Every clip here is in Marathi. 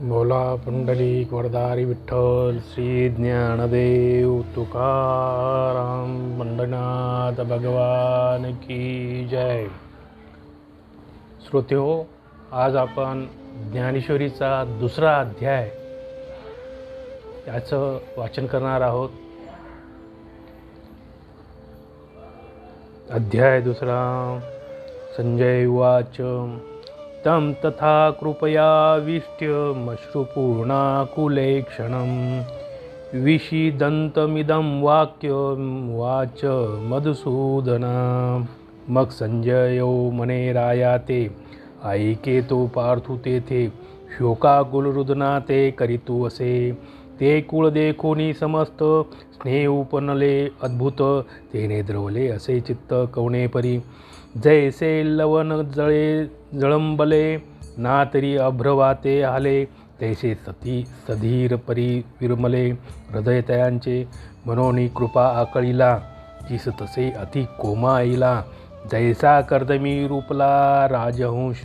बोला पुंडलिक वरदारी विठ्ठल श्री ज्ञानदेव तुकाराम मंडनाथ भगवान की जय. श्रोते हो आज आपण ज्ञानेश्वरीचा दुसरा अध्याय याचं वाचन करणार आहोत. अध्याय दुसरा संजय उवाच. तं तथा कृपया मश्रुपूर्णाकुले क्षणं विषीदन्तमिदं वाक्यं वाच मधुसूदना। मग संजयो मने राया ते ऐके तो पार्थु तेथे शोकाकुलरुदना ते करीतू असे। ते कुळ देखोनी समस्त स्नेह उपनले अद्भुत। तेने द्रवले असे चित्त कवणे परी। जैसे लवण जळे जळंबले ना तरी अभ्रवाते आले तैसे सती सधीर परी विरमले हृदय तयांचे मनोनी कृपा आकळीला तीस तसे अति कोमा येईला जैसा कर्दमी रूपला राजहंश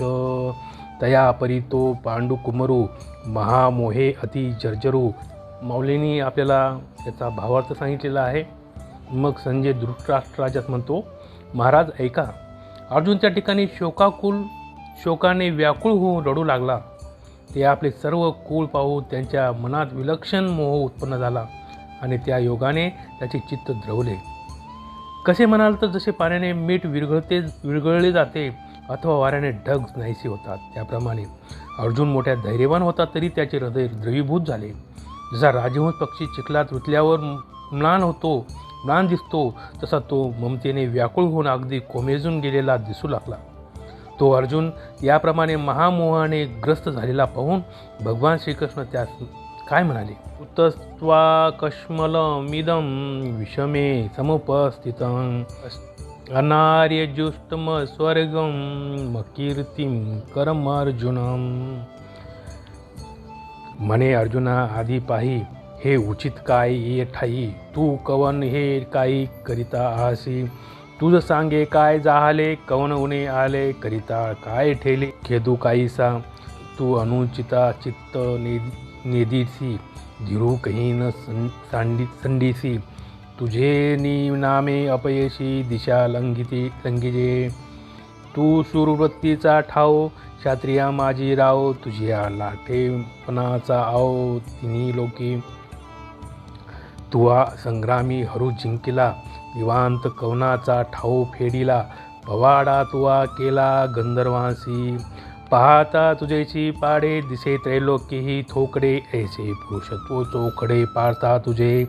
तया परी तो पांडू कुमरू महामोहे अति जर्जरू. माऊलींनी आपल्याला याचा भावार्थ सांगितलेला आहे. मग संजय धृतराष्ट्राजात म्हणतो महाराज ऐका अर्जुन त्या ठिकाणी शोकाकुल शोकाने व्याकुळ होऊन रडू लागला. ते आपले सर्व कुळ पाहून त्यांच्या मनात विलक्षण मोह उत्पन्न झाला आणि त्या योगाने त्याचे चित्त द्रवले. कसे म्हणाल तर जसे पाण्याने मीठ विरघळते विरघळले जाते अथवा वाऱ्याने ढग नाहीसे होतात. त्याप्रमाणे अर्जुन मोठ्या धैर्यवान होता तरी त्याचे हृदय द्रवीभूत झाले. जसा राजहंस पक्षी चिखलात रुतल्यावर म्लान होतो म्लान दिसतो तसा तो ममतेने व्याकुळ होऊन अगदी कोमेजून गेलेला दिसू लागला. तो अर्जुन याप्रमाणे महामोहाने ग्रस्त झालेला पाहून भगवान श्रीकृष्ण त्यास काय म्हणाले? उतस्त्वा कश्मलमिदं विषमे समुपस्थितं। अनार्यजुष्टम स्वर्गम मकीर्तिं करम अर्जुनम म्हणे अर्जुना आधी पाही हे उचित काय ये ठाई? तू कवन हे काही करिता आसी? तुझ सांगे काय जाहले? कवन उणे आले करिता काय ठेले? खेदू काहीसा? तू अनुचिता चित्त ने नेदिसी? धीरू कही न सांडी संडीसी? तुझे नी नामे अपयशी दिशा लंघिती लंघिजे? तू सुरवृत्तीचा ठाव क्षात्रिया माझी राव तुझ्या लाठेपणाचा आओ तिन्ही लोकी? तुवा संग्रामी हरू जिंकिला विवांत कवनाचा ठाऊ फेडिला पवाडा तुवा केला गंधर्वांसी. पाहता तुझेची पाडे दिसे त्रैलोक्यही थोकडे ऐसे पुरुषत्व चोकडे पारता तुझे.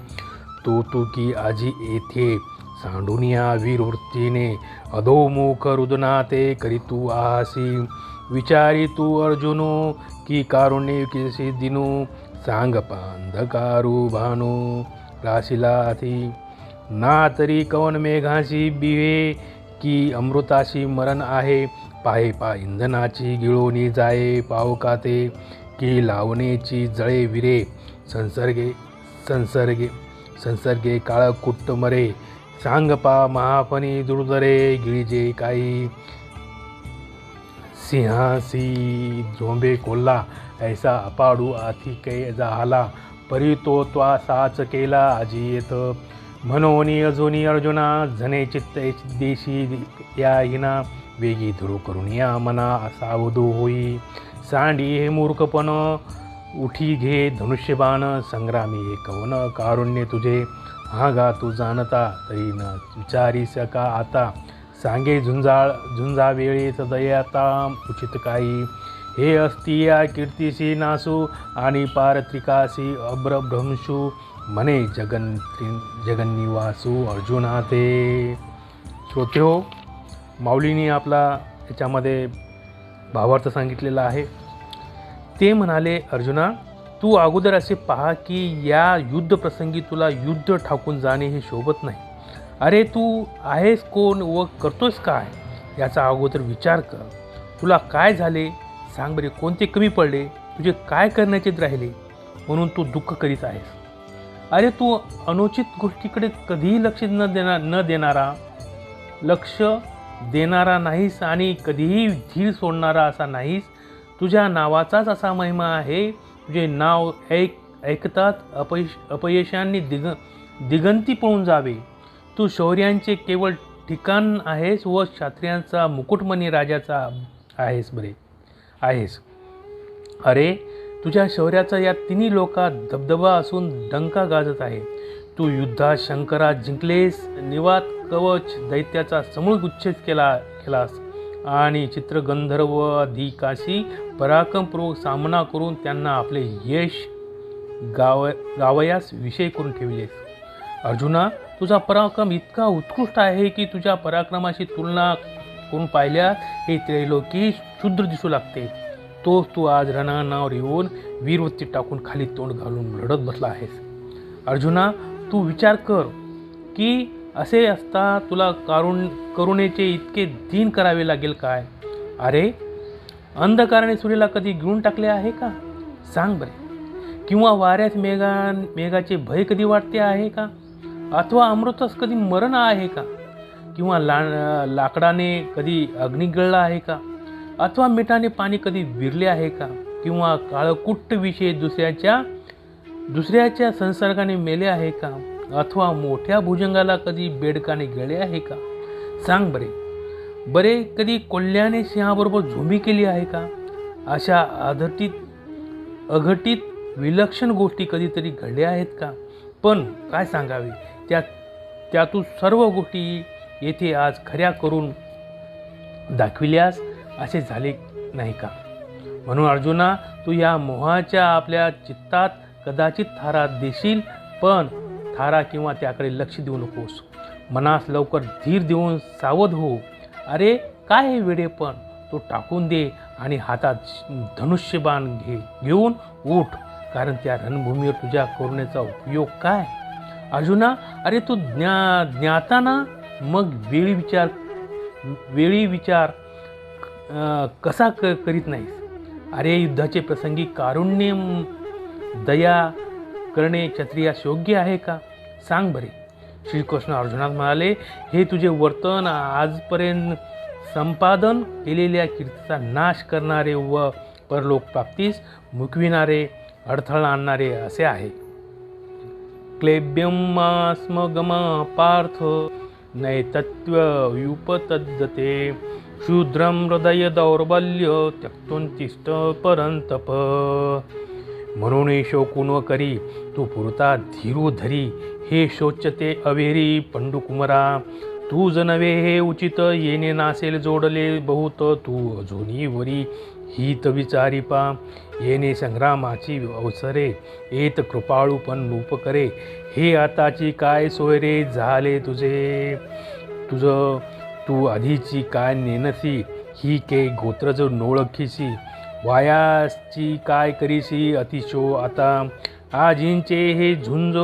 तू तू की आजी येथे सांडुनिया वीरवृत्तीने अधोमुख रुदना ते करीतू आहासी. विचारी तू अर्जुनो की कारुण्य किसी दिनू सांग पांधकारू भानू. राशीला अति ना तरी कवन मेघाशी बिवे की अमृताशी मरण आहे? पाहे पा इंधनाची गिळोनी जाये पावकाते की लावणेची जळे विरे? संसर्गे संसर्गे संसर्गे काळ कुट्ट मरे. सांग पा महाफणी दुर्दरे गिळजे काही. सिंहासी झोंबे कोल्हा ऐसा अपाडू आथी कै झाला. परी तो त्वा साच केला आजी येत म्हणोनी अजुनी अर्जुना झने चित्त देशी या हिना वेगी धुरू करून या मना सावधू होई. सांडी हे मूर्खपण उठी घे धनुष्यबाण संग्रामी हे कवन कारुण्य तुझे. हा गा तू जाणता तरी न विचारी सका आता. सांगे झुंजाळ झुंजा वेळेस दयाता उचित काही. हे अस्ती या कीर्तीशी नासू आणि पारत्रिकासी अब्रभ्रंशू। म्हणे जगन जगन्निवासू अर्जुना ते श्रोते हो माऊलीने आपला याच्यामध्ये भावार्थ सांगितलेला आहे. ते म्हणाले अर्जुना तू अगोदर असे पहा की या युद्धप्रसंगी तुला युद्ध ठाकून जाणे हे शोभत नाही. अरे तू आहेस कोण व करतोस काय? याचा अगोदर विचार कर. तुला काय झाले? सांग बरे कोणते कमी पडले? तुझे काय करण्याचे राहिले? म्हणून तू दुःख करीत आहेस. अरे तू अनुचित गोष्टीकडे कधीही लक्ष न देणार न देणारा लक्ष देणारा नाहीस आणि कधीही धीर सोडणारा असा नाहीस. तुझ्या नावाचाच असा महिमा आहे. तुझे नाव ऐक ऐकतात अपयश अपयशांनी दिग दिगंती पळून जावे. तू शौर्यांचे केवळ ठिकाण आहेस व क्षत्रियांचा मुकुटमणी राजाचा आहेस बरे. आहेस. अरे तुझ्या शौर्याचा या तिन्ही लोकात दबदबा असून डंका गाजत आहे. तू युद्धात शंकरात जिंकलेस निवात कवच दैत्याचा समूळ गुच्छेद केला केलास. आणि चित्रगंधर्व अधिकाशी पराक्रमपूर्वक सामना करून त्यांना आपले यश गाव गावयास विषय करून ठेवलेस. अर्जुना तुझा पराक्रम इतका उत्कृष्ट आहे की तुझ्या पराक्रमाशी तुलना करून पाहिल्या हे त्रैलोकी शूद्र दिसू लागते. तोच तू आज रणानावर येऊन वीरवत्ती टाकून खाली तोंड घालून लढत बसला आहेस. अर्जुना तू विचार कर की असे असता तुला कारुण करुणेचे इतके दीन करावे लागेल काय? अरे अंधकाराने सूर्याला कधी गिळून टाकले आहे का? सांग बरे. किंवा वाऱ्यात मेघा मेघाचे भय कधी वाटते आहे का? अथवा अमृतस कधी मरण आहे का? किंवा ला लाकडाने कधी अग्नी गळला आहे का? अथवा मिठाने पाणी कधी विरले आहे का? किंवा काळकुट्ट विषय दुसऱ्याच्या दुसऱ्याच्या संसर्गाने मेले आहे का? अथवा मोठ्या भुजंगाला कधी बेडकाने गेले आहे का? सांग बरे. बरे कधी कोल्ह्याने सिंहाबरोबर झोंबी केली आहे का? अशा अघटित अघटित विलक्षण गोष्टी कधीतरी घडल्या आहेत का? पण काय सांगावे? त्या त्यातून सर्व गोष्टी येथे आज खऱ्या करून दाखविल्यास असे झाले नाही का? म्हणून अर्जुना तू या मोहाच्या आपल्या चित्तात कदाचित थारा देशील पण थारा किंवा त्याकडे लक्ष देऊ नकोस. मनास लवकर धीर देऊन सावध हो. अरे काय हे वेडे पण? तो टाकून दे आणि हातात धनुष्यबाण घे घेऊन उठ कारण त्या रणभूमीवर तुझ्या करुणेचा उपयोग काय? अर्जुना अरे तू ज्ञा ज्ञाता ना? मग वेळी विचार वेळी विचार कसा क करीत नाहीस? अरे युद्धाचे प्रसंगी कारुण्य दया करणे क्षत्रियास योग्य आहे का? सांग बरे. श्रीकृष्ण अर्जुनात म्हणाले हे तुझे वर्तन आजपर्यंत संपादन केलेल्या कीर्तीचा नाश करणारे व परलोक प्राप्तीस मुकविणारे अडथळा आणणारे असे आहे. क्लेब्यमास्मगम पार्थ नैतत्वयुपतद्यते शूद्रं हृदय दौर्बल्य त्यक्तून तिष्ठ परंतप म्हणून शोकुण करी तू पुरता धीरू धरी हे शोचते अवेरी पंडुकुमरा। तू जनवे हे उचित येणे नासेल जोडले बहुत तू अजूनही वरी हित विचारी पा येणे संग्रामाची अवसरे येत कृपाळू पण रूप करे. हे आताची काय सोय रे झाले तुझे? तुझं तू आधीची काय नेनसी? ही के गोत्र जो नोळखीसी. वायाची काय करीसी अतिशो आता? आजींचे हे झुंज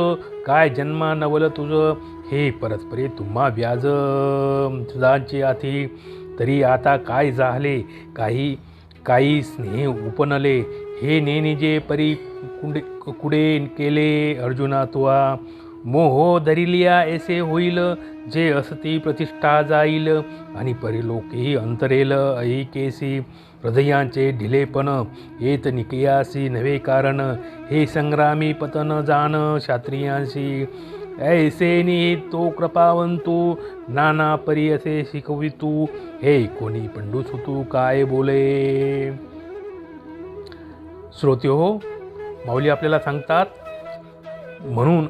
काय जन्मा नवल तुझं? हे परस्परे तुम्हा व्याज तुझांचे आधी. तरी आता काय झाले? काही काही स्नेह उपनले. हे नेनिजे परी कुंडे कुडे केले अर्जुना तुआ. मोह धरिलिया ऐसे होईल जे असती प्रतिष्ठा जाईल. आणि परिलोकेही अंतरेल ऐकेसी हृदयांचे ढिलेपण येत निकयासी नवे कारण. हे संग्रामी पतन जाण शास्त्रियांशी. ऐसेनी तो कृपावंतू नाना परी असे शिकवितू। हे कोणी पंडू सुतू काय बोले? श्रोते हो माऊली आपल्याला सांगतात म्हणून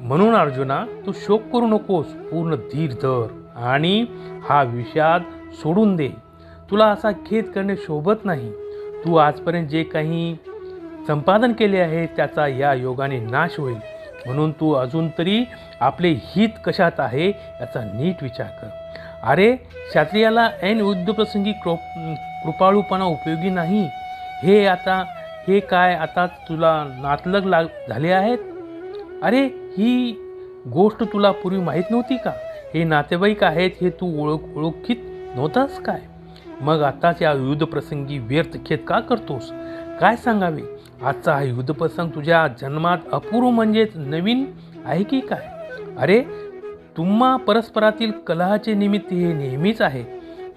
म्हणून अर्जुना तू शोक करू नकोस पूर्ण धीर धर आणि हा विषाद सोडून दे. तुला असा खेद करणे शोभत नाही. तू आजपर्यंत जे काही संपादन केले आहे त्याचा या योगाने नाश होईल. म्हणून तू अजून तरी आपले हित कशात आहे याचा नीट विचार कर. अरे क्षत्रियाला ऐन युद्धप्रसंगी कृप कृपाळूपणा उपयोगी नाही. हे आता हे काय आता तुला नातलग लाग झाले आहेत? अरे ही गोष्ट तुला पूर्वी माहीत नव्हती का? हे नातेवाईक आहेत हे तू ओळख ओळखीत नव्हतास काय? मग आताच या युद्धप्रसंगी व्यर्थ खेद का करतोस? काय सांगावे? आजचा हा युद्धप्रसंग तुझ्या जन्मात अपूर्व म्हणजेच नवीन आहे की काय? अरे तुम्हा परस्परातील कलहाचे निमित्त हे नेहमीच आहे.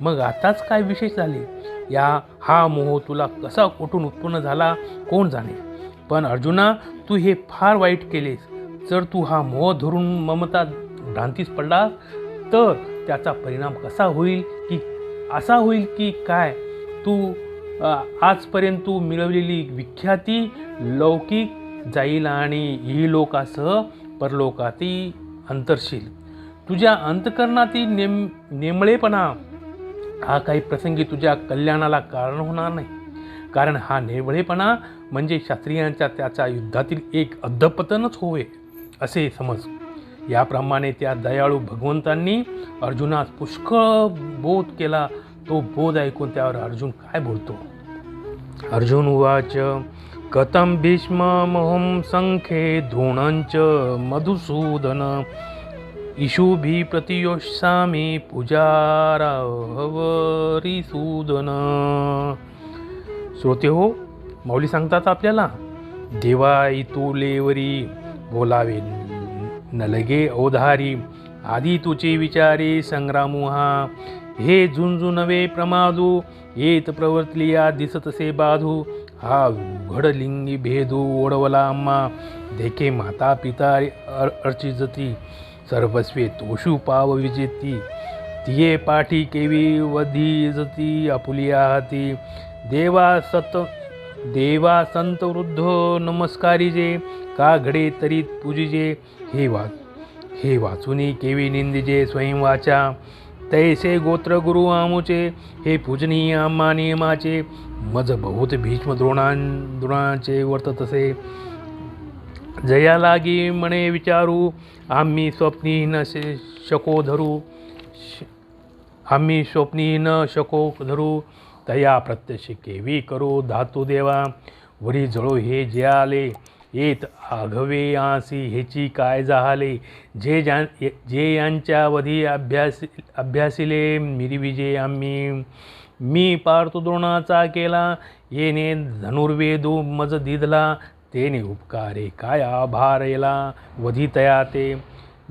मग आताच काय विशेष झाले? या हा मोह तुला कसा कुठून उत्पन्न झाला? कोण जाणे? पण अर्जुना तू हे फार वाईट केलेस. जर तू हा मोह धरून ममता भ्रांतीस पडलास तर त्याचा परिणाम कसा होईल की असा होईल की काय? तू आजपर्यंत तू मिळवलेली विख्याती लौकिक जाईल आणि ही लोकासह परलोकाती अंतरशील. तुझ्या अंतकरणातील नेम नेमळेपणा हा काही प्रसंगी तुझ्या कल्याणाला कारण होणार नाही. कारण हा नेवळेपणा म्हणजे शास्त्रियांच्या त्याच्या युद्धातील एक अधपतनच होय असे समज. याप्रमाणे त्या दयाळू भगवंतांनी अर्जुनास पुष्कळ बोध केला तो बोध ऐकून त्यावर अर्जुन काय बोलतो? अर्जुन उवाच कथं भीष्ममहं संखे द्रोणञ्च मधुसूदन इशुभी प्रतियोषामी पूजाराहवरिसूदन श्रोते हो माऊली सांगतात आपल्याला देवा इतुलेवरी बोलावे न लगे औधारी आधी तुचे विचारे संग्रामुहा हे झुंझुनवे प्रमादू येत प्रवर्तलिया दिसतसे बाधू. हा घडलिंगी भेदू ओढवला अम्मा. देखे माता पिता अर अर्चिजती सर्वस्वे तोषू पाव विजेती. तिये पाठी केवी वधी जती आपुलिया हाती देवा सत देवा संत वृद्ध नमस्कारीजे का घडे तरी पूजिजे. हे वा हे वाचुनी केवी निंदिजे स्वयं वाचा तैसे गोत्र गुरु आमुचे हे पूजनीय आम्हा नियमाचे मज बहुत भीष्म द्रोणां द्रोणाचे वर्ततसे जया लागी म्हणे विचारू आम्ही स्वप्नी न शको धरू श- आम्ही स्वप्नी न शको धरू तया प्रत्यक्ष केवी करू धातू देवा वरी जळो हे जे आले येत आघवे आसी हेची काय जाहाले? जे ज्या जे यांच्या वधी अभ्यास अभ्यासिले मिरिविजे आम्ही. मी पार्थो द्रोणाचा केला येणे धनुर्वेदो मज दिदला तेने उपकारे काय आभार येला वधी तया ते.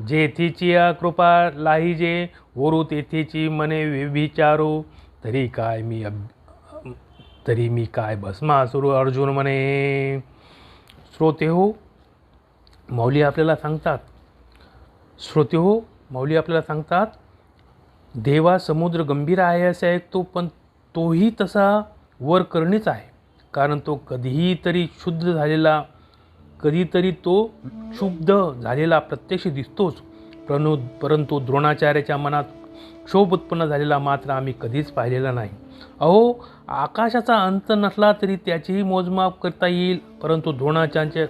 जेथीची कृपा लाहिजे वरू तेथीची मने विचारू तरी काय मी अब तरी मी काय भस्मासुरू अर्जुन म्हणे श्रोते हो माऊली आपल्याला सांगतात. श्रोते हो माऊली आपल्याला सांगतात देवा समुद्र गंभीर आहे असे ऐकतो पण तोही तसा वर करणीच आहे. कारण तो कधीही तरी शुद्ध झालेला कधीतरी तो क्षुब्ध झालेला प्रत्यक्ष दिसतोच. परंतु परंतु द्रोणाचार्याच्या मनात क्षोभ उत्पन्न झालेला मात्र आम्ही कधीच पाहिलेला नाही. अहो आकाशाचा अंत नसला तरी त्याचेही मोजमाप करता येईल. परंतु द्रोणाचार्यांचे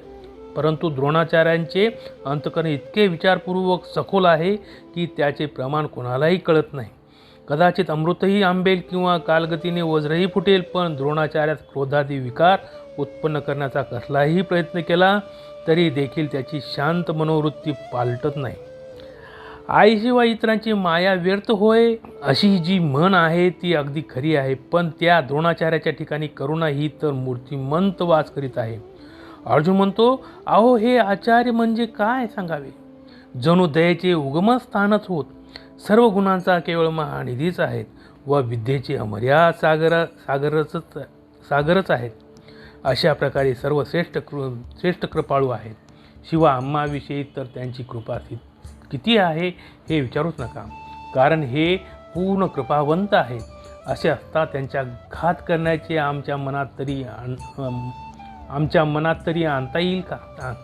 परंतु द्रोणाचार्यांचे अंतकरण इतके विचारपूर्वक सखोल आहे की त्याचे प्रमाण कोणालाही कळत नाही. कदाचित अमृतही आंबेल किंवा कालगतीने वज्रही फुटेल पण द्रोणाचार्यात क्रोधादी विकार उत्पन्न करण्याचा कसलाही प्रयत्न केला तरी देखील त्याची शांत मनोवृत्ती पालटत नाही. आईशिवाय इतरांची माया व्यर्थ होय? अशी जी म्हण आहे ती अगदी खरी आहे. पण त्या द्रोणाचार्याच्या ठिकाणी करुणा ही तर मूर्तिमंत वास करीत आहे. अर्जुन म्हणतो अहो हे आचार्य म्हणजे काय सांगावे? जणू दयेचे उगमस्थानच होत. सर्व गुणांचा केवळ महानिधीच आहेत व विद्येचे अमर्याद सागर सागरच सागरच आहेत. अशा प्रकारे सर्व श्रेष्ठ कृ श्रेष्ठ कृपाळू आहेत. शिवा आम्हाविषयी तर त्यांची कृपा किती आहे हे विचारूच नका. कारण हे पूर्ण कृपावंत आहेत असे असता त्यांच्या घात करण्याचे आमच्या मनात तरी आण- आमच्या मनात तरी आणता येईल का?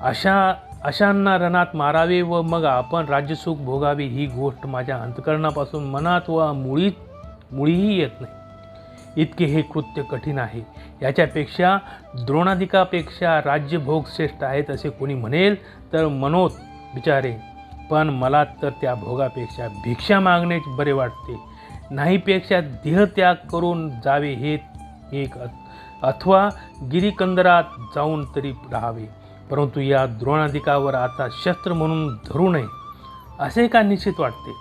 अशा अशांना रणात मारावे व मग आपण राज्यसुख भोगावे ही गोष्ट माझ्या अंतकरणापासून मनात व मुळी मुळीही येत नाही. इतके हे कृत्य कठीण आहे. याच्यापेक्षा द्रोणाधिकापेक्षा राज्यभोग श्रेष्ठ आहेत असे कोणी म्हणेल तर मनोत बिचारे. पण मला तर त्या भोगापेक्षा भिक्षा मागणेच बरे वाटते. नाहीपेक्षा देहत्याग करून जावे हे एक अथवा गिरीकंदरात जाऊन तरी राहावे. परंतु या द्रोणाधिकावर आता शस्त्र म्हणून धरू नये असे का निश्चित वाटते?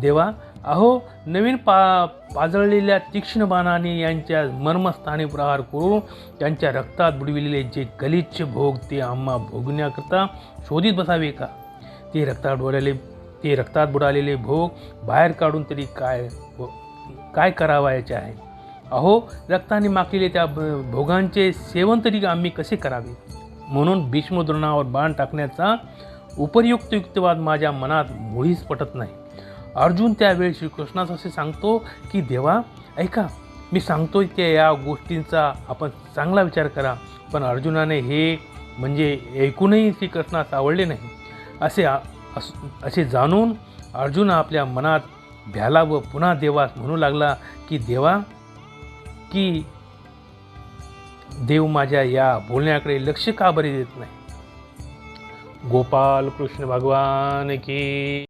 देवा अहो नवीन पा पाजळलेल्या तीक्ष्ण बाणाने यांच्या मर्मस्थानी प्रहार करून त्यांच्या रक्तात बुडविलेले जे गलिच्छ भोग ते आम्हा भोगण्याकरता शोधित बसावे का? ते रक्तात बुडाले ते रक्तात बुडालेले भोग बाहेर काढून तरी काय काय करावायचे आहे? अहो रक्ताने माखलेले त्या भोगांचे सेवन तरी आम्ही कसे करावे? म्हणून भीष्मद्रोणावर बाण टाकण्याचा उपयुक्त युक्तिवाद माझ्या मनात मुळीच पटत नाही. अर्जुन त्यावेळी श्रीकृष्णास असे सांगतो की देवा ऐका मी सांगतोय की या गोष्टींचा आपण चांगला विचार करा पण अर्जुनाने हे म्हणजे ऐकूनही श्रीकृष्णास आवडले नाही. असे अस- असे जाणून अर्जुन आपल्या मनात भ्याला व पुन्हा देवास म्हणू लागला की देवा की देव माझ्या या बोलण्याकडे लक्ष का बरे देत नाही? गोपाल कृष्ण भगवान की